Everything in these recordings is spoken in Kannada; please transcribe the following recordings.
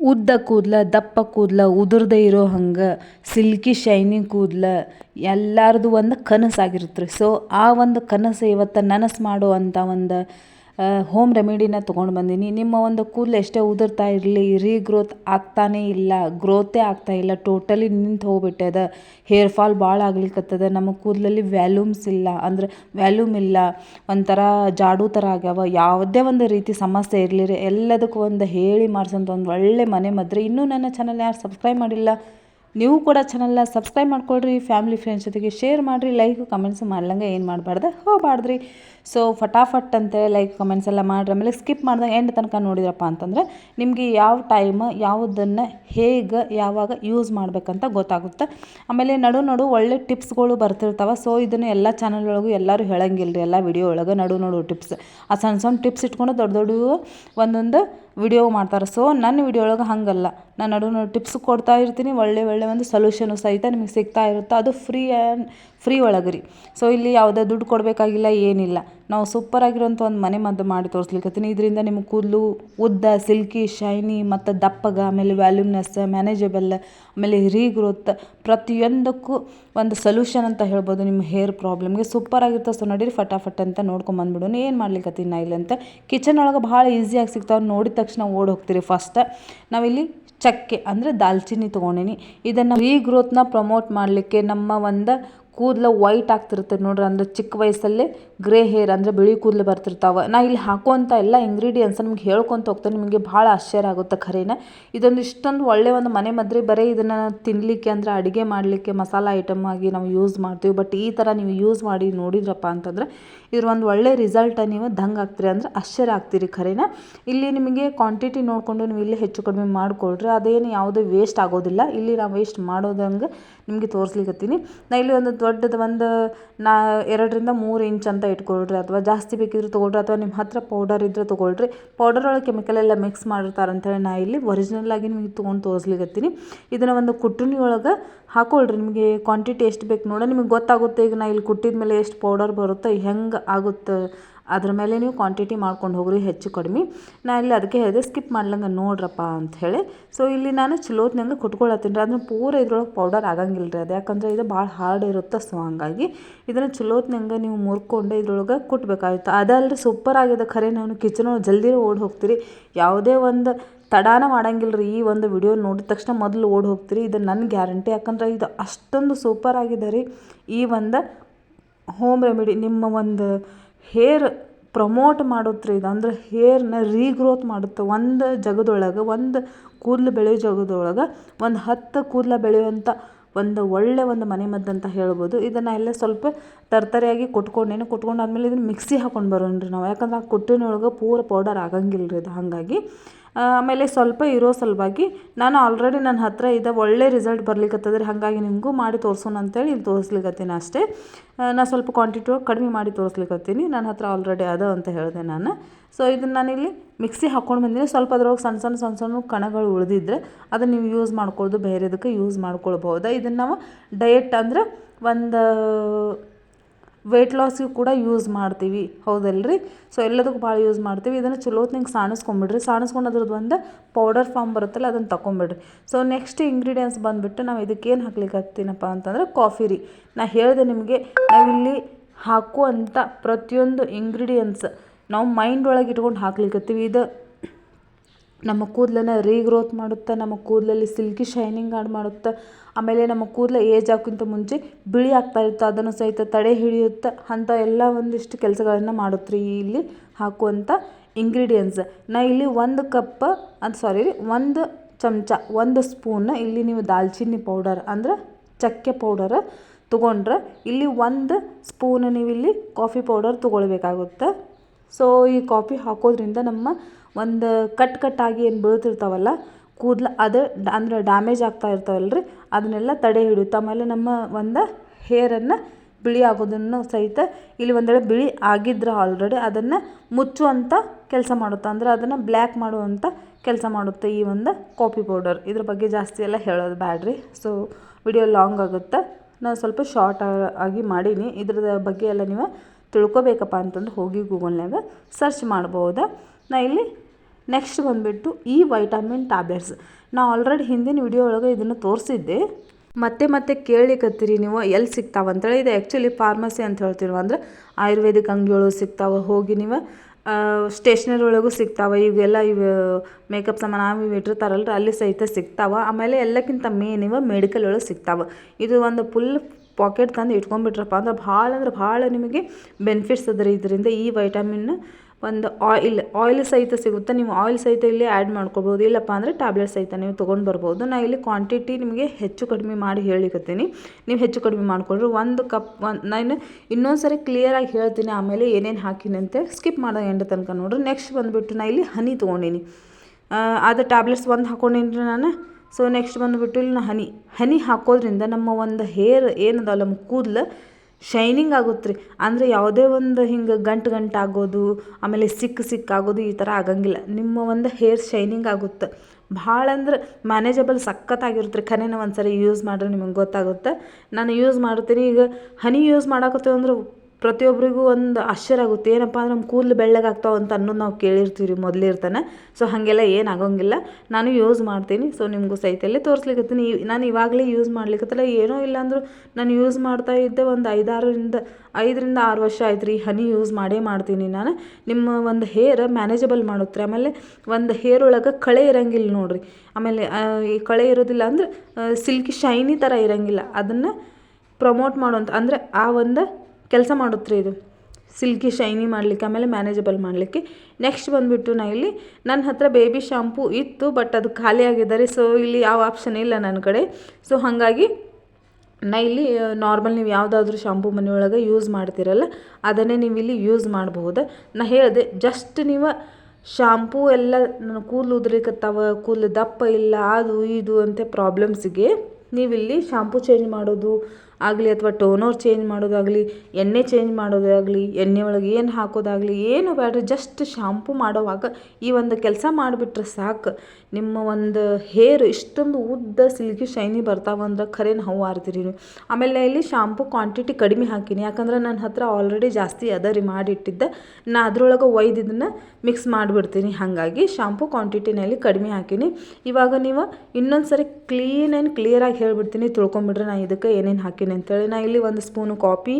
ಉದ್ದ ಕೂದಲ, ದಪ್ಪ ಕೂದಲ, ಉದುರದೇ ಇರೋ ಹಂಗೆ, ಸಿಲ್ಕಿ, ಶೈನಿ ಕೂದಲ, ಎಲ್ಲರದು ಒಂದು ಕನಸಾಗಿರುತ್ತೆ ರೀ ಸೊ ಆ ಒಂದು ಕನಸು ಇವತ್ತು ನನಸು ಮಾಡುವಂಥ ಒಂದು ಹೋಮ್ ರೆಮಿಡಿನ ತೊಗೊಂಡು ಬಂದೀನಿ. ನಿಮ್ಮ ಒಂದು ಕೂದಲು ಎಷ್ಟೇ ಉದುರ್ತಾ ಇರಲಿ ರೀಗ್ರೋತ್ ಆಗ್ತಾನೇ ಇಲ್ಲ ಗ್ರೋತೇ ಆಗ್ತಾ ಇಲ್ಲ ಟೋಟಲಿ ನಿಂತು ಹೋಗ್ಬಿಟ್ಟದ ಹೇರ್ ಫಾಲ್ ಭಾಳ ಆಗ್ಲಿಕ್ಕತ್ತದ ನಮ್ಮ ಕೂದಲಲ್ಲಿ ವ್ಯಾಲ್ಯೂಮ್ಸ್ ಇಲ್ಲ. ಅಂದ್ರೆ ವ್ಯಾಲ್ಯೂಮ್ ಇಲ್ಲ. ಒಂಥರ ಜಾಡು ಥರ ಆಗ್ಯಾವ. ಯಾವುದೇ ಒಂದು ರೀತಿ ಸಮಸ್ಯೆ ಇರಲಿ ಎಲ್ಲದಕ್ಕೂ ಒಂದು ಹೇಳಿ ಮಾಡಿಸೋಂಥ ಒಂದು ಒಳ್ಳೆ ಮನೆ ಮದ್ರೆ. ಇನ್ನೂ ನನ್ನ ಚಾನಲ್ ಯಾರು ಸಬ್ಸ್ಕ್ರೈಬ್ ಮಾಡಿಲ್ಲ? ನೀವು ಕೂಡ ಚಾನಲ್ನ ಸಬ್ಸ್ಕ್ರೈಬ್ ಮಾಡ್ಕೊಳ್ರಿ ಫ್ಯಾಮಿಲಿ ಫ್ರೆಂಡ್ಸ್ ಜೊತೆಗೆ ಶೇರ್ ಮಾಡಿರಿ ಲೈಕ್ ಕಮೆಂಟ್ಸ್ ಮಾಡ್ಲಂಗೆ ಏನು ಮಾಡಬಾರ್ದು ಹೋಗಬಾರ್ದ್ರಿ. ಸೊ ಫಟಾಫಟ್ ಅಂತ ಲೈಕ್ ಕಮೆಂಟ್ಸ್ ಎಲ್ಲ ಮಾಡಿರಿ, ಆಮೇಲೆ ಸ್ಕಿಪ್ ಮಾಡ್ದಂಗೆ ಎಂಡ್ ತನಕ ನೋಡಿದ್ರಪ್ಪ ಅಂತಂದ್ರೆ ನಿಮಗೆ ಯಾವ ಟೈಮ್ ಯಾವುದನ್ನು ಹೇಗೆ, ಯಾವಾಗ ಯೂಸ್ ಮಾಡಬೇಕಂತ ಗೊತ್ತಾಗುತ್ತೆ. ಆಮೇಲೆ ನಡು ನಡು ಒಳ್ಳೆ ಟಿಪ್ಸ್ಗಳು ಬರ್ತಿರ್ತಾವೆ. ಸೊ ಇದನ್ನು ಎಲ್ಲ ಚಾನಲ್ ಒಳಗೂ ಎಲ್ಲರೂ ಹೇಳಂಗಿಲ್ಲ ರೀ ಎಲ್ಲ ವಿಡಿಯೋ ಒಳಗೆ ನಡು ನಡು ಟಿಪ್ಸ್ ಆ ಸಣ್ಣ ಸಣ್ಣ ಟಿಪ್ಸ್ ಇಟ್ಕೊಂಡು ದೊಡ್ಡ ದೊಡ್ಡ ಒಂದೊಂದು ವಿಡಿಯೋ ಮಾಡ್ತಾರೆ. ಸೊ ನನ್ನ ವಿಡಿಯೋ ಒಳಗೆ ಹಂಗಲ್ಲ. ನಾನು ನಡು ಟಿಪ್ಸ್ ಕೊಡ್ತಾ ಇರ್ತೀನಿ. ಒಳ್ಳೆ ಒಳ್ಳೆ ಒಂದು ಸೊಲ್ಯೂಷನು ಸಹಿತ ನಿಮಗೆ ಸಿಗ್ತಾ ಇರುತ್ತೆ. ಅದು ಫ್ರೀ ಆ್ಯಂಡ್ ಫ್ರೀ ಒಳಗೆ ರೀ. ಸೊ ಇಲ್ಲಿ ಯಾವುದೇ ದುಡ್ಡು ಕೊಡಬೇಕಾಗಿಲ್ಲ, ಏನಿಲ್ಲ. ನಾವು ಸೂಪರ್ ಆಗಿರುವಂಥ ಒಂದು ಮನೆ ಮದ್ದು ಮಾಡಿ ತೋರಿಸ್ಲಿಕ್ಕತ್ತೀನಿ ಇದರಿಂದ ನಿಮ್ಮ ಕೂದಲು ಉದ್ದ ಸಿಲ್ಕಿ ಶೈನಿ ಮತ್ತು ದಪ್ಪಗ, ಆಮೇಲೆ ವ್ಯಾಲ್ಯೂಮ್ನೆಸ್ ಮ್ಯಾನೇಜಬಲ್ ಆಮೇಲೆ ರೀಗ್ರೋತ್ ಪ್ರತಿಯೊಂದಕ್ಕೂ ಒಂದು ಸೊಲ್ಯೂಷನ್ ಅಂತ ಹೇಳ್ಬೋದು ನಿಮ್ಮ ಹೇರ್ ಪ್ರಾಬ್ಲಮ್ಗೆ ಸೂಪರ್ ಆಗಿರ್ತದೆ ಸೊ ನೋಡಿರಿ, ಫಟಾಫಟ್ ಅಂತ ನೋಡ್ಕೊಂಬಂದ್ಬಿಡೋಣ ಏನು ಮಾಡ್ಲಿಕ್ಕತ್ತೀನಿ ನಾ ಇಲ್ಲಂತ? ಕಿಚನ್ ಒಳಗೆ ಭಾಳ ಈಸಿಯಾಗಿ ಸಿಗ್ತಾವೆ. ನೋಡಿದ ತಕ್ಷಣ ಓಡಿ ಹೋಗ್ತೀರಿ ಫಸ್ಟ್ ನಾವಿಲ್ಲಿ ಚಕ್ಕೆ ಅಂದರೆ ದಾಲ್ಚಿನ್ನಿ ತೊಗೊಂಡೀನಿ. ಇದನ್ನು ರೀಗ್ರೋತ್ನ ಪ್ರಮೋಟ್ ಮಾಡಲಿಕ್ಕೆ ನಮ್ಮ ಒಂದು ಕೂದಲು ವೈಟ್ ಆಗ್ತಿರುತ್ತೆ ನೋಡ್ರಿ, ಅಂದರೆ ಚಿಕ್ಕ ವಯಸ್ಸಲ್ಲೇ ಗ್ರೇ ಹೇರ್ ಅಂದರೆ ಬಿಳಿ ಕೂದಲು ಬರ್ತಿರ್ತಾವೆ. ನಾ ಇಲ್ಲಿ ಹಾಕುವಂಥ ಎಲ್ಲ ಇಂಗ್ರೀಡಿಯೆಂಟ್ಸ್ ನಿಮ್ಗೆ ಹೇಳ್ಕೊತ ಹೋಗ್ತೇನೆ, ನಿಮಗೆ ಭಾಳ ಆಶ್ಚರ್ಯ ಆಗುತ್ತೆ ಖರೇನ. ಇದೊಂದು ಇಷ್ಟೊಂದು ಒಳ್ಳೆ ಒಂದು ಮನೆ ಮದ್ರಿ ಬರೀ ಇದನ್ನು ತಿನ್ನಲಿಕ್ಕೆ ಅಂದರೆ ಅಡುಗೆ ಮಾಡಲಿಕ್ಕೆ ಮಸಾಲ ಐಟಮ್ ಆಗಿ ನಾವು ಯೂಸ್ ಮಾಡ್ತೀವಿ. ಬಟ್ ಈ ಥರ ನೀವು ಯೂಸ್ ಮಾಡಿ ನೋಡಿದ್ರಪ್ಪ ಅಂತಂದ್ರೆ, ಇದ್ರ ಒಂದು ಒಳ್ಳೆ ರಿಸಲ್ಟ ನೀವು ದಂಗೆ ಆಗ್ತೀರಿ ಅಂದರೆ ಆಶ್ಚರ್ಯ ಆಗ್ತೀರಿ ಖರೇನ. ಇಲ್ಲಿ ನಿಮಗೆ ಕ್ವಾಂಟಿಟಿ ನೋಡಿಕೊಂಡು ನೀವು ಇಲ್ಲಿ ಹೆಚ್ಚು ಕಡಿಮೆ ಮಾಡಿಕೊಳ್ರಿ, ಅದೇನು ಯಾವುದೇ ವೇಸ್ಟ್ ಆಗೋದಿಲ್ಲ. ಇಲ್ಲಿ ನಾವು ವೇಸ್ಟ್ ಮಾಡೋದಂಗೆ ನಿಮಗೆ ತೋರಿಸ್ಲಿಕ್ಕತ್ತೀನಿ ನಾ ಇಲ್ಲಿ ಒಂದು ದೊಡ್ಡದು ಒಂದು ನಾ ಎರಡರಿಂದ ಮೂರು ಇಂಚ್ ಅಂತ ಇಟ್ಕೊಳ್ರಿ ಅಥವಾ ಜಾಸ್ತಿ ಬೇಕಿದ್ರೆ ತೊಗೊಳ್ರಿ ಅಥವಾ ನಿಮ್ಮ ಹತ್ರ ಪೌಡರ್ ಇದ್ದರೆ ತೊಗೊಳ್ರಿ. ಪೌಡರ್ ಒಳಗೆ ಕೆಮಿಕಲ್ ಎಲ್ಲ ಮಿಕ್ಸ್ ಮಾಡಿರ್ತಾರೆ ಅಂತೇಳಿ ನಾ ಇಲ್ಲಿ ಒರಿಜಿನಲ್ ಆಗಿ ನಿಮಗೆ ತೊಗೊಂಡು ತೋರಿಸ್ಲಿಕ್ಕತ್ತೀನಿ ಇದನ್ನು ಒಂದು ಕುಟ್ಟಣಿ ಒಳಗೆ ಹಾಕೊಳ್ರಿ. ನಿಮಗೆ ಕ್ವಾಂಟಿಟಿ ಎಷ್ಟು ಬೇಕು ನೋಡ. ನಿಮಗೆ ಗೊತ್ತಾಗುತ್ತೆ ಈಗ ನಾ ಇಲ್ಲಿ ಕುಟ್ಟಿದ ಮೇಲೆ ಎಷ್ಟು ಪೌಡರ್ ಬರುತ್ತೆ, ಹೆಂಗೆ ಆಗುತ್ತೆ ಅದ್ರ ಮೇಲೆ ನೀವು ಕ್ವಾಂಟಿಟಿ ಮಾಡ್ಕೊಂಡು ಹೋಗ್ರಿ ಹೆಚ್ಚು ಕಡಿಮೆ. ನಾ ಇಲ್ಲಿ ಅದಕ್ಕೆ ಹೇಳಿದೆ ಸ್ಕಿಪ್ ಮಾಡ್ಲಂಗೆ ನೋಡ್ರಪ್ಪ ಅಂತ ಹೇಳಿ. ಸೊ ಇಲ್ಲಿ ನಾನು ಚಲೋತ್ನಂಗೆ ಕುಟ್ಕೊಳತ್ತೀನಿ ರೀ. ಅದನ್ನ ಪೂರ ಇದ್ರೊಳಗೆ ಪೌಡರ್ ಆಗಂಗಿಲ್ಲ ರೀ. ಅದು ಯಾಕಂದರೆ ಇದು ಭಾಳ ಹಾರ್ಡ್ ಇರುತ್ತೆ ಸೊ ಹಂಗಾಗಿ ಇದನ್ನು ಚಲೋತ್ನಂಗೆ ನೀವು ಮುರ್ಕೊಂಡು ಇದ್ರೊಳಗೆ ಕುಟ್ಬೇಕಾಗಿತ್ತು ಅದಲ್ಲರಿ ಸೂಪರ್ ಆಗಿದೆ ಖರೆ. ನಾನು ಕಿಚನ್ ಜಲ್ದಿ ಓಡಿ ಹೋಗ್ತೀರಿ. ಯಾವುದೇ ಒಂದು ತಡಾನ ಮಾಡಂಗಿಲ್ಲ ರೀ. ಈ ಒಂದು ವಿಡಿಯೋ ನೋಡಿದ ತಕ್ಷಣ ಮೊದಲು ಓಡಿ ಹೋಗ್ತೀರಿ. ಇದು ನನ್ನ ಗ್ಯಾರಂಟಿ ಯಾಕಂದ್ರೆ ಇದು ಅಷ್ಟೊಂದು ಸೂಪರ್ ಆಗಿದೆ ರೀ. ಈ ಒಂದು ಹೋಮ್ ರೆಮಿಡಿ ನಿಮ್ಮ ಒಂದು ಹೇರ್ ಪ್ರಮೋಟ್ ಮಾಡುತ್ತೆ ಇದು ಅಂದ್ರೆ ಹೇರ್ನ ರೀಗ್ರೋತ್ ಮಾಡುತ್ತೆ. ಒಂದು ಜಗದೊಳಗೆ, ಒಂದು ಕೂದಲು ಬೆಳೆಯೋ ಜಗದೊಳಗೆ ಒಂದು ಹತ್ತು ಕೂದಲು ಬೆಳೆಯುವಂಥ ಒಂದು ಒಳ್ಳೆ ಒಂದು ಮನೆ ಮದ್ದು ಅಂತ ಹೇಳ್ಬೋದು. ಇದನ್ನು ಎಲ್ಲ ಸ್ವಲ್ಪ ತರ್ತರಿಯಾಗಿ ಕೊಟ್ಕೊಂಡೇನು, ಕೊಟ್ಕೊಂಡಾದ್ಮೇಲೆ ಇದನ್ನು ಮಿಕ್ಸಿ ಹಾಕೊಂಡು ಬರೋಣ ರೀ ನಾವು. ಯಾಕಂದ್ರೆ ಆ ಕುಟ್ಟಿನೊಳಗೆ ಪೂರ ಪೌಡರ್ ಆಗಂಗಿಲ್ಲ ರೀ ಇದು. ಹಾಗಾಗಿ ಆಮೇಲೆ ಸ್ವಲ್ಪ ಇರೋ ಸಲುವಾಗಿ ನಾನು ಆಲ್ರೆಡಿ ನನ್ನ ಹತ್ರ ಇದೆ, ಒಳ್ಳೆ ರಿಸಲ್ಟ್ ಬರ್ಲಿಕ್ಕತ್ತದ್ರಿ ಹಾಗಾಗಿ ನಿಮಗೂ ಮಾಡಿ ತೋರಿಸೋಣ ಅಂತೇಳಿ ಇಲ್ಲಿ ತೋರಿಸ್ಲಿಕ್ಕತ್ತೀನಿ ಅಷ್ಟೇ. ನಾನು ಸ್ವಲ್ಪ ಕ್ವಾಂಟಿಟಿ ಕಡಿಮೆ ಮಾಡಿ ತೋರಿಸ್ಲಿಕ್ಕತ್ತೀನಿ ನನ್ನ ಹತ್ರ ಆಲ್ರೆಡಿ ಅದ ಅಂತ ಹೇಳಿದೆ ನಾನು. ಸೊ ಇದನ್ನು ನಾನಿಲ್ಲಿ ಮಿಕ್ಸಿ ಹಾಕ್ಕೊಂಡು ಬಂದಿನಿ. ಸ್ವಲ್ಪ ಅದ್ರೊಳಗೆ ಸಣ್ಣ ಸಣ್ಣ ಸಣ್ಣ ಸಣ್ಣ ಕಣಗಳು ಉಳಿದಿದ್ರೆ ಅದನ್ನು ನೀವು ಯೂಸ್ ಮಾಡ್ಕೊಳ್ಳೋದು ಬೇರೆದಕ್ಕೆ ಯೂಸ್ ಮಾಡ್ಕೊಳ್ಬೋದು. ಇದನ್ನು ನಾವು ಡಯಟ್ ಅಂದ್ರೆ ಒಂದು ವೆಯ್ಟ್ ಲಾಸಿಗೆ ಕೂಡ ಯೂಸ್ ಮಾಡ್ತೀವಿ. ಹೌದಲ್ರಿ? ಸೊ ಎಲ್ಲದಕ್ಕೂ ಭಾಳ ಯೂಸ್ ಮಾಡ್ತೀವಿ. ಇದನ್ನು ಚಲೋತ್ನಂಗೆ ಸಾಣಿಸ್ಕೊಂಬಿಡ್ರಿ. ಸಾಣಿಸ್ಕೊಂಡು ಅದ್ರದ್ದು ಒಂದು ಪೌಡರ್ ಫಾರ್ಮ್ ಬರುತ್ತಲ್ಲ, ಅದನ್ನು ತಗೊಂಬಿಡ್ರಿ ಸೊ ನೆಕ್ಸ್ಟ್ ಇಂಗ್ರೀಡಿಯೆಂಟ್ಸ್ ಬಂದುಬಿಟ್ಟು ನಾವು ಇದಕ್ಕೆ ಏನು ಹಾಕ್ಲಿಕ್ಕೆ ಅಂತಂದ್ರೆ ಕಾಫಿ ರೀ. ನಾ ಹೇಳಿದೆ ನಿಮಗೆ, ನಾವಿಲ್ಲಿ ಹಾಕುವಂಥ ಪ್ರತಿಯೊಂದು ಇಂಗ್ರೀಡಿಯೆಂಟ್ಸ್ ನಾವು ಮೈಂಡ್ ಒಳಗೆ ಇಟ್ಕೊಂಡು ಹಾಕ್ಲಿಕ್ಕತ್ತೀವಿ ಇದು ನಮ್ಮ ಕೂದಲನ್ನ ರೀಗ್ರೋತ್ ಮಾಡುತ್ತೆ, ನಮ್ಮ ಕೂದಲಲ್ಲಿ ಸಿಲ್ಕಿ ಶೈನಿಂಗ್ ಆಡ್ ಮಾಡುತ್ತೆ, ಆಮೇಲೆ ನಮ್ಮ ಕೂದಲು ಏಜ್ ಆಗೋಕ್ಕಿಂತ ಮುಂಚೆ ಬಿಳಿ ಆಗ್ತಾ ಇರುತ್ತೆ, ಅದನ್ನು ಸಹಿತ ತಡೆ ಹಿಡಿಯುತ್ತೆ ಅಂಥ ಎಲ್ಲ ಒಂದಿಷ್ಟು ಕೆಲಸಗಳನ್ನು ಮಾಡುತ್ತೆ ಇಲ್ಲಿ ಹಾಕುವಂಥ ಇಂಗ್ರೀಡಿಯೆಂಟ್ಸ್ ನಾ ಇಲ್ಲಿ ಒಂದು ಕಪ್ ಅಂತ ಸಾರಿ ಒಂದು ಚಮಚ, ಒಂದು ಸ್ಪೂನ್ ಇಲ್ಲಿ ನೀವು ದಾಲ್ಚಿನ್ನಿ ಪೌಡರ್ ಅಂದ್ರೆ ಚಕ್ಕೆ ಪೌಡರ್ ತೊಗೊಂಡ್ರೆ ಇಲ್ಲಿ ಒಂದು ಸ್ಪೂನ್ ನೀವು ಇಲ್ಲಿ ಕಾಫಿ ಪೌಡರ್ ತೊಗೊಳ್ಬೇಕಾಗುತ್ತೆ. ಸೊ ಈ ಕಾಫಿ ಹಾಕೋದ್ರಿಂದ ನಮ್ಮ ಒಂದು ಕಟ್ ಕಟ್ಟಾಗಿ ಏನು ಬೀಳ್ತಿರ್ತಾವಲ್ಲ, ಕೂದಲು ಅದು ಅಂದ್ರೆ ಡ್ಯಾಮೇಜ್ ಆಗ್ತಾ ಇರ್ತಾವಲ್ಲ ರೀ ಅದನ್ನೆಲ್ಲ ತಡೆ ಹಿಡಿಯುತ್ತೆ. ಆಮೇಲೆ ನಮ್ಮ ಒಂದು ಹೇರನ್ನು ಬಿಳಿ ಆಗೋದನ್ನು ಸಹಿತ ಇಲ್ಲಿ ಒಂದೆಡೆ ಬಿಳಿ ಆಗಿದ್ರೆ ಆಲ್ರೆಡಿ ಅದನ್ನು ಮುಚ್ಚುವಂಥ ಕೆಲಸ ಮಾಡುತ್ತೆ. ಅಂದರೆ ಅದನ್ನು ಬ್ಲ್ಯಾಕ್ ಮಾಡುವಂಥ ಕೆಲಸ ಮಾಡುತ್ತೆ ಈ ಒಂದು ಕಾಫಿ ಪೌಡರ್ ಇದ್ರ ಬಗ್ಗೆ ಜಾಸ್ತಿ ಎಲ್ಲ ಹೇಳೋದು ಬ್ಯಾಡ್ರಿ. ಸೊ ವಿಡಿಯೋ ಲಾಂಗ್ ಆಗುತ್ತೆ. ನಾನು ಸ್ವಲ್ಪ ಶಾರ್ಟ್ ಆಗಿ ಮಾಡೀನಿ. ಇದ್ರದ ಬಗ್ಗೆ ಎಲ್ಲ ನೀವು ತಿಳ್ಕೊಬೇಕಪ್ಪ ಅಂತಂದ್ರೆ ಹೋಗಿ ಗೂಗಲ್ನಾಗ ಸರ್ಚ್ ಮಾಡ್ಬೋದು. ನಾ ಇಲ್ಲಿ ನೆಕ್ಸ್ಟ್ ಬಂದುಬಿಟ್ಟು ಈ ವೈಟಮಿನ್ ಟ್ಯಾಬ್ಲೆಟ್ಸ್. ನಾ ಆಲ್ರೆಡಿ ಹಿಂದಿನ ವಿಡಿಯೋ ಒಳಗೆ ಇದನ್ನು ತೋರಿಸಿದ್ದೆ. ಮತ್ತೆ ಮತ್ತೆ ಕೇಳಿಕತ್ತೀರಿ ನೀವು ಎಲ್ಲಿ ಸಿಗ್ತಾವ ಅಂತೇಳಿ. ಇದು ಆ್ಯಕ್ಚುಲಿ ಫಾರ್ಮಸಿ ಅಂತ ಹೇಳ್ತೀವಿ ಅಂದ್ರೆ ಆಯುರ್ವೇದಿಕ್ ಅಂಗಡಿಯೊಳಗೆ ಸಿಗ್ತಾವೆ. ಹೋಗಿ ನೀವು ಸ್ಟೇಷ್ನರಿ ಒಳಗೂ ಸಿಗ್ತಾವೆ. ಇವೆಲ್ಲ ಇವ ಮೇಕಪ್ ಸಾಮಾನು ಆಮೇಲೆ ಇಟ್ಟಿರ್ತಾರಲ್ರಿ, ಅಲ್ಲಿ ಸಹಿತ ಸಿಗ್ತಾವೆ. ಆಮೇಲೆ ಎಲ್ಲಕ್ಕಿಂತ ಮೇನ್ ಇವ ಮೆಡಿಕಲ್ ಒಳಗೆ ಸಿಗ್ತಾವೆ. ಇದು ಒಂದು ಫುಲ್ ಪಾಕೆಟ್ ತಂದು ಇಟ್ಕೊಂಡ್ಬಿಟ್ರಪ್ಪ ಅಂದ್ರೆ ಭಾಳ ಅಂದ್ರೆ ಭಾಳ ನಿಮಗೆ ಬೆನಿಫಿಟ್ಸ್ ಅದ ಇದರಿಂದ ಈ ವೈಟಮಿನ್ ಒಂದು ಆಯಿಲ್ ಆಯಿಲ್ ಸಹಿತ ಸಿಗುತ್ತೆ. ನೀವು ಆಯಿಲ್ ಸಹಿತ ಇಲ್ಲಿ ಆ್ಯಡ್ ಮಾಡ್ಕೋಬೋದು. ಇಲ್ಲಪ್ಪ ಅಂದರೆ ಟ್ಯಾಬ್ಲೆಟ್ ಸಹಿತ ನೀವು ತೊಗೊಂಡು ಬರ್ಬೋದು. ನಾ ಇಲ್ಲಿ ಕ್ವಾಂಟಿಟಿ ನಿಮಗೆ ಹೆಚ್ಚು ಕಡಿಮೆ ಮಾಡಿ ಹೇಳಿಕತ್ತೀನಿ ನೀವು ಹೆಚ್ಚು ಕಡಿಮೆ ಮಾಡಿಕೊಂಡ್ರೆ. ಒಂದು ಕಪ್ ಒಂದು, ನಾನು ಇನ್ನೊಂದು ಸರಿ ಕ್ಲಿಯರಾಗಿ ಹೇಳ್ತೀನಿ. ಆಮೇಲೆ ಏನೇನು ಹಾಕಿನಂತೆ ಸ್ಕಿಪ್ ಮಾಡೋ ಎಂಡ ತನಕ ನೋಡ್ರಿ. ನೆಕ್ಸ್ಟ್ ಬಂದುಬಿಟ್ಟು ನಾ ಇಲ್ಲಿ ಹನಿ ತೊಗೊಂಡೀನಿ. ಅದು ಟ್ಯಾಬ್ಲೆಟ್ಸ್ ಒಂದು ಹಾಕೊಂಡೀನಿ ರೀ ನಾನು. ಸೊ ನೆಕ್ಸ್ಟ್ ಬಂದುಬಿಟ್ಟು ಇಲ್ಲಿ ಹನಿ ಹನಿ ಹಾಕೋದ್ರಿಂದ ನಮ್ಮ ಒಂದು ಹೇರ್ ಏನದಲ್ಲ, ನಮ್ಮ ಕೂದಲು ಶೈನಿಂಗ್ ಆಗುತ್ತೆ ರೀ ಅಂದರೆ ಯಾವುದೇ ಒಂದು ಹಿಂಗೆ ಗಂಟು ಗಂಟು ಆಗೋದು, ಆಮೇಲೆ ಸಿಕ್ಕ ಆಗೋದು ಈ ಥರ ಆಗಂಗಿಲ್ಲ. ನಿಮ್ಮ ಒಂದು ಹೇರ್ ಶೈನಿಂಗ್ ಆಗುತ್ತೆ. ಭಾಳ ಅಂದ್ರೆ ಮ್ಯಾನೇಜಬಲ್ ಸಖತ್ತಾಗಿರುತ್ತೆ ರೀ. ಖರೇನ ಒಂದು ಸರಿ ಯೂಸ್ ಮಾಡಿದ್ರೆ ನಿಮಗೆ ಗೊತ್ತಾಗುತ್ತೆ. ನಾನು ಯೂಸ್ ಮಾಡ್ತೀನಿ. ಈಗ ಹನಿ ಯೂಸ್ ಮಾಡಾಕತ್ತೇವೆ ಅಂದ್ರೆ ಪ್ರತಿಯೊಬ್ಬರಿಗೂ ಒಂದು ಆಶ್ಚರ್ಯ ಆಗುತ್ತೆ. ಏನಪ್ಪ ಅಂದ್ರೆ, ನಮ್ಮ ಕೂದಲು ಬೆಳ್ಳಗಾಗ್ತಾವೆ ಅಂತ ಅನ್ನೋದು ನಾವು ಕೇಳಿರ್ತೀವಿ ರೀ ಮೊದಲಿರ್ತಾನೆ ಸೊ ಹಾಗೆಲ್ಲ ಏನು ಆಗೋಂಗಿಲ್ಲ. ನಾನು ಯೂಸ್ ಮಾಡ್ತೀನಿ. ಸೊ ನಿಮಗೂ ಸಹಿತಲ್ಲಿ ತೋರಿಸ್ಲಿಕ್ಕತ್ತೀನಿ ನಾನು ಇವಾಗಲೇ ಯೂಸ್ ಮಾಡ್ಲಿಕ್ಕತ್ತಲ್ಲ ಏನೋ ಇಲ್ಲ ಅಂದರೂ ನಾನು ಯೂಸ್ ಮಾಡ್ತಾ ಇದ್ದೆ ಒಂದು ಐದಾರರಿಂದ, ಐದರಿಂದ ಆರು ವರ್ಷ ಆಯ್ತು ರೀ ಹನಿ ಯೂಸ್ ಮಾಡೇ ಮಾಡ್ತೀನಿ ನಾನು. ನಿಮ್ಮ ಒಂದು ಹೇರ್ ಮ್ಯಾನೇಜಬಲ್ ಮಾಡುತ್ತೆ ಆಮೇಲೆ ಒಂದು ಹೇರ್ ಒಳಗೆ ಕಳೆ ಇರಂಗಿಲ್ಲ ನೋಡಿರಿ. ಆಮೇಲೆ ಈ ಕಳೆ ಇರೋದಿಲ್ಲ ಅಂದ್ರೆ ಸಿಲ್ಕಿ ಶೈನಿ ಥರ ಇರಂಗಿಲ್ಲ. ಅದನ್ನು ಪ್ರಮೋಟ್ ಮಾಡುವಂಥ ಅಂದರೆ ಆ ಒಂದು ಕೆಲಸ ಮಾಡುತ್ತೆ ಇದು. ಸಿಲ್ಕಿ, ಶೈನಿ ಮಾಡಲಿಕ್ಕೆ, ಆಮೇಲೆ ಮ್ಯಾನೇಜಬಲ್ ಮಾಡಲಿಕ್ಕೆ. ನೆಕ್ಸ್ಟ್ ಬಂದುಬಿಟ್ಟು ನಾ ಇಲ್ಲಿ ನನ್ನ ಹತ್ರ ಬೇಬಿ ಶಾಂಪೂ ಇತ್ತು ಬಟ್ ಅದು ಖಾಲಿ ಆಗಿದ್ದಾರೆ ಸೊ ಇಲ್ಲಿ ಯಾವ ಆಪ್ಷನ್ ಇಲ್ಲ ನನ್ನ ಕಡೆ. ಸೊ ಹಾಗಾಗಿ ನಾ ಇಲ್ಲಿ ನಾರ್ಮಲ್ ನೀವು ಯಾವುದಾದ್ರೂ ಶಾಂಪೂ ಮನೆಯೊಳಗೆ ಯೂಸ್ ಮಾಡ್ತೀರಲ್ಲ, ಅದನ್ನೇ ನೀವು ಇಲ್ಲಿ ಯೂಸ್ ಮಾಡಬಹುದು ನಾ ಹೇಳಿದೆ ಜಸ್ಟ್ ನೀವು ಶಾಂಪೂ ಎಲ್ಲ ನನ್ನ ಕೂದಲು ಉದುರಿಕತ್ತಾವ, ಕೂದಲು ದಪ್ಪ ಇಲ್ಲ, ಅದು ಇದು ಅಂತ ಪ್ರಾಬ್ಲಮ್ಸಿಗೆ ನೀವಿಲ್ಲಿ ಶಾಂಪೂ ಚೇಂಜ್ ಮಾಡೋದು ಆಗಲಿ ಅಥವಾ ಟೋನರ್ ಚೇಂಜ್ ಮಾಡೋದಾಗಲಿ, ಎಣ್ಣೆ ಚೇಂಜ್ ಮಾಡೋದಾಗಲಿ, ಎಣ್ಣೆ ಒಳಗೆ ಏನು ಹಾಕೋದಾಗಲಿ, ಏನು ಬೇಡ್ರಿ ಜಸ್ಟ್ ಶಾಂಪೂ ಮಾಡೋವಾಗ ಈ ಒಂದು ಕೆಲಸ ಮಾಡಿಬಿಟ್ರೆ ಸಾಕು. ನಿಮ್ಮ ಒಂದು ಹೇರ್ ಇಷ್ಟೊಂದು ಉದ್ದ ಸಿಲ್ಕಿ ಶೈನಿ ಬರ್ತಾವಂದ್ರೆ ಖರೆ ನಾವು ಆರ್ತೀರಿ ನೀವು. ಆಮೇಲೆ ಇಲ್ಲಿ ಶಾಂಪು ಕ್ವಾಂಟಿಟಿ ಕಡಿಮೆ ಹಾಕೀನಿ. ಯಾಕಂದ್ರೆ ನನ್ನ ಹತ್ರ ಆಲ್ರೆಡಿ ಜಾಸ್ತಿ ಅದ ರೀ ಮಾಡಿಟ್ಟಿದ್ದೆ. ನಾ ಅದ್ರೊಳಗೆ ಒಯ್ದಿದ್ದನ್ನು ಮಿಕ್ಸ್ ಮಾಡಿಬಿಡ್ತೀನಿ. ಹಾಗಾಗಿ ಶಾಂಪು ಕ್ವಾಂಟಿಟಿನಲ್ಲಿ ಕಡಿಮೆ ಹಾಕೀನಿ. ಇವಾಗ ನೀವು ಇನ್ನೊಂದು ಸರಿ ಕ್ಲೀನ್ ಆ್ಯಂಡ್ ಕ್ಲಿಯರಾಗಿ ಹೇಳಿಬಿಡ್ತೀನಿ. ತಿಳ್ಕೊಂಬಿಡ್ರೆ ನಾ ಇದಕ್ಕೆ ಏನೇನು ಹಾಕೀನಿ. ಅಂತೇಳಿ ನಾ ಇಲ್ಲಿ ಒಂದು ಸ್ಪೂನು ಕಾಫಿ,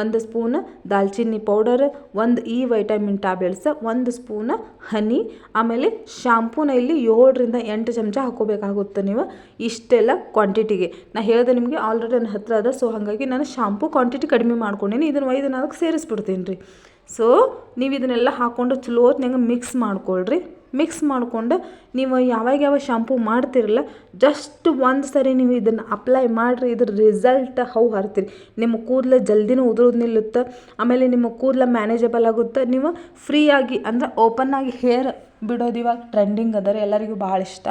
ಒಂದು ಸ್ಪೂನ್ ದಾಲ್ಚಿನ್ನಿ ಪೌಡರ್, ಒಂದು ಇ ವೈಟಮಿನ್ ಟ್ಯಾಬ್ಲೆಟ್ಸ್, ಒಂದು ಸ್ಪೂನ್ ಹನಿ, ಆಮೇಲೆ ಶಾಂಪೂನ ಇಲ್ಲಿ ಏಳರಿಂದ ಎಂಟು ಚಮಚ ಹಾಕೋಬೇಕಾಗುತ್ತೆ ನೀವು ಇಷ್ಟೆಲ್ಲ ಕ್ವಾಂಟಿಟಿಗೆ. ನಾ ಹೇಳಿದೆ ನಿಮಗೆ ಆಲ್ರೆಡಿ ನನ್ನ ಹತ್ರ ಅದ, ಸೊ ಹಾಗಾಗಿ ನಾನು ಶಾಂಪೂ ಕ್ವಾಂಟಿಟಿ ಕಡಿಮೆ ಮಾಡ್ಕೊಂಡೀನಿ, ಇದನ್ನು ನಾನು ಅದಕ್ಕೆ ಸೇರಿಸ್ಬಿಡ್ತೀನಿ ರೀ ಸೊ ನೀವು ಇದನ್ನೆಲ್ಲ ಹಾಕ್ಕೊಂಡು ಚಲೋ ಹೊತ್ನಾಗ ಮಿಕ್ಸ್ ಮಾಡ್ಕೊಳ್ರಿ. ಮಿಕ್ಸ್ ಮಾಡಿಕೊಂಡು ನೀವು ಯಾವಾಗ ಯಾವ ಶಾಂಪೂ ಮಾಡ್ತಿರಲ್ಲ ಜಸ್ಟ್ ಒಂದು ಸರಿ ನೀವು ಇದನ್ನು ಅಪ್ಲೈ ಮಾಡಿರಿ, ಇದ್ರ ರಿಸಲ್ಟ್ ಹೌ ಹರ್ತೀರಿ. ನಿಮ್ಮ ಕೂದಲು ಜಲ್ದಿನೂ ಉದುರೋದು ನಿಲ್ಲುತ್ತೆ, ಆಮೇಲೆ ನಿಮ್ಮ ಕೂದಲು ಮ್ಯಾನೇಜಬಲ್ ಆಗುತ್ತೆ, ನೀವು ಫ್ರೀಯಾಗಿ ಅಂದರೆ ಓಪನ್ ಆಗಿ ಹೇರ್ ಬಿಡೋದು ಇವಾಗ ಟ್ರೆಂಡಿಂಗ್ ಅದರ ಎಲ್ಲರಿಗೂ ಭಾಳ ಇಷ್ಟ.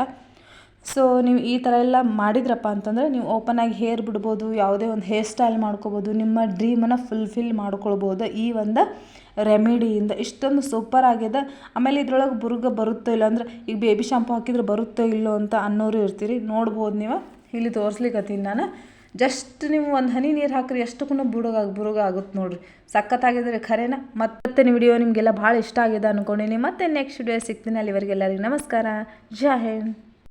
ಸೊ ನೀವು ಈ ಥರ ಎಲ್ಲ ಮಾಡಿದ್ರಪ್ಪ ಅಂತಂದರೆ ನೀವು ಓಪನ್ ಆಗಿ ಹೇರ್ ಬಿಡ್ಬೋದು, ಯಾವುದೇ ಒಂದು ಹೇರ್ ಸ್ಟೈಲ್ ಮಾಡ್ಕೋಬೋದು, ನಿಮ್ಮ ಡ್ರೀಮನ್ನು ಫುಲ್ಫಿಲ್ ಮಾಡ್ಕೊಳ್ಬೋದು ಈ ಒಂದು ರೆಮಿಡಿಯಿಂದ ಇಷ್ಟೊಂದು ಸೂಪರ್ ಆಗಿದೆ ಆಮೇಲೆ ಇದ್ರೊಳಗೆ ಬುರುಗ ಬರುತ್ತೋ ಇಲ್ಲ ಅಂದ್ರೆ, ಈಗ ಬೇಬಿ ಶಾಂಪು ಹಾಕಿದ್ರೆ ಬರುತ್ತೋ ಇಲ್ಲೋ ಅಂತ ಅನ್ನೋರು ಇರ್ತೀರಿ. ನೋಡ್ಬೋದು ನೀವು. ಇಲ್ಲಿ ತೋರಿಸ್ಲಿಕ್ಕತ್ತೀನಿ ನಾನು. ಜಸ್ಟ್ ನೀವು ಒಂದು ಹನಿ ನೀರು ಹಾಕ್ರಿ ಎಷ್ಟಕ್ಕೂ ಬುಡುಗ ಬುರುಗ ಆಗುತ್ತೆ ನೋಡಿರಿ. ಸಖತ್ತಾಗಿದ್ರೆ ಖರೇನ. ಮತ್ತೆ ವಿಡಿಯೋ ನಿಮಗೆಲ್ಲ ಭಾಳ ಇಷ್ಟ ಆಗಿದೆ ಅಂದ್ಕೊಂಡಿನಿ ಮತ್ತೆ ನೆಕ್ಸ್ಟ್ ವಿಡಿಯೋ ಸಿಗ್ತೀನಿ ಅಲ್ಲಿವರೆಗೆಲ್ಲರಿಗೆ ನಮಸ್ಕಾರ. ಜೈ ಹಿಂದ್.